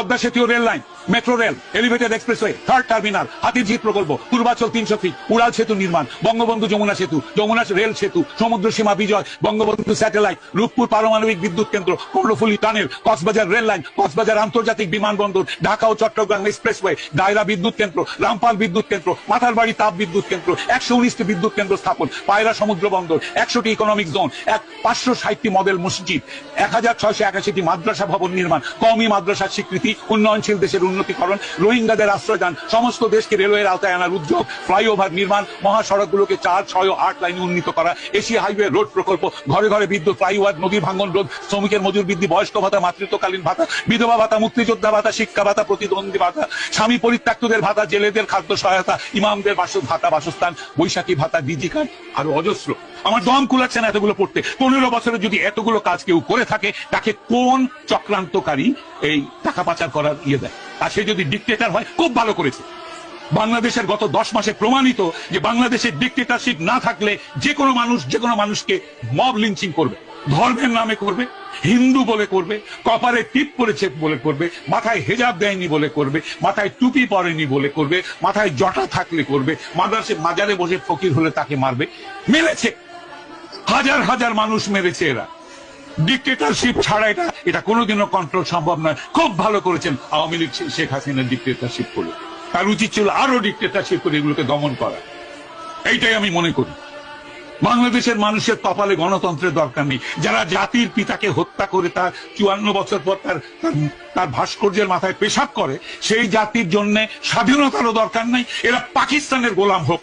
পদ্মা সেতু rail line. Metro rail elevated expressway third terminal Hatirjheel প্রকল্প, পূর্বাচল তিনশো ফিট উড়াল সেতু নির্মাণ, বঙ্গবন্ধু যমুনা সেতু, যমুনা রেল সেতু, সমুদ্র সীমা বিজয়, বঙ্গবন্ধু স্যাটেলাইট রূপপুর পারমাণবিক বিদ্যুৎ কেন্দ্র Karnaphuli tunnel Cox's Bazar rail line Cox's Bazar আন্তর্জাতিক বিমানবন্দর, ঢাকা ও চট্টগ্রাম এক্সপ্রেসওয়ে দায়রা বিদ্যুৎ কেন্দ্র, রামপাল বিদ্যুৎ কেন্দ্র, মাথারবাড়ি তাপ বিদ্যুৎ কেন্দ্র, একশো উনিশটি বিদ্যুৎ কেন্দ্র স্থাপন, পায়রা সমুদ্র বন্দর, একশোটি ইকোনমিক জোন এক পাঁচশো ষাটটি মডেল মসজিদ, এক হাজার ছয়শো একাশিটি মাদ্রাসা ভবন নির্মাণ কমই মাদ্রাসার স্বীকৃতি, উন্নয়নশীল দেশের উন্নতিকরণ রোহিঙ্গাদের আশ্রয়দান সমস্ত দেশকে রেলওয়ের আওতায় আনার উদ্যোগ, ফ্লাইওভার নির্মাণ, মহাসড়কগুলোকে চার, ছয় ও আট লাইনে উন্নীত করা, এশিয়া হাইওয়ে রোড প্রকল্প, ঘরে ঘরে বিদ্যুৎ, ফ্লাইওভার, নদী ভাঙ্গন রোধ, শ্রমিকের মজুর বৃদ্ধি, বয়স্ক ভাতা, মাতৃত্বকালীন ভাতা, বিধবা ভাতা, মুক্তিযোদ্ধা ভাতা, শিক্ষা ভাতা, প্রতিদ্বন্দ্বী ভাতা, স্বামী পরিত্যক্তদের ভাতা, জেলেদের খাদ্য সহায়তা, ইমামদের বাস, ভাতা বাসস্থান, বৈশাখী ভাতা, ডিজি কার্ড আরও অজস্র। আমার দম কুলাচ্ছে না এতগুলো পড়তে। পনেরো বছরে যদি এতগুলো কাজ কেউ করে থাকে, তাকে কোন চক্রান্তকারী এই টাকা পাচার করার ইয়ে দেয়? আর সে যদি ডিকটেটার হয়, খুব ভালো করেছে। বাংলাদেশের গত দশ মাসে প্রমাণিত যে বাংলাদেশের ডিকটেটারশিপ না থাকলে যে কোনো মানুষ, যে কোনো মানুষকে মব লিঞ্চিং করবে, ধর্মের নামে করবে, হিন্দু বলে করবে কপারে টিপ পরেছে বলে করবে, মাথায় হেজাব দেয়নি বলে করবে, মাথায় টুপি পরেনি বলে করবে, মাথায় জটা থাকলে করবে, মাদ্রাসে, মাজারে বসে ফকির হলে তাকে মারবে, মেরেছে। হাজার হাজার মানুষ মেরেছে এরা। ডিকটেটারশিপ ছাড়া এটা এটা কোনোদিনও কন্ট্রোল সম্ভব নয়। খুব ভালো করেছেন আওয়ামী লীগ শেখ হাসিনা ডিকটেটারশিপ করে তার উচিত ছিল আরও ডিকটেটারশিপ করে এগুলোকে দমন করা। এইটাই আমি মনে করি। বাংলাদেশের মানুষের কপালে গণতন্ত্রের দরকার নেই। যারা জাতির পিতাকে হত্যা করে তার চুয়ান্ন বছর পর তার, তার- ভাস্কর্যের মাথায় পেশাব করে, সেই জাতির জন্য স্বাধীনতারও দরকার নাই। এরা পাকিস্তানের গোলাম হোক।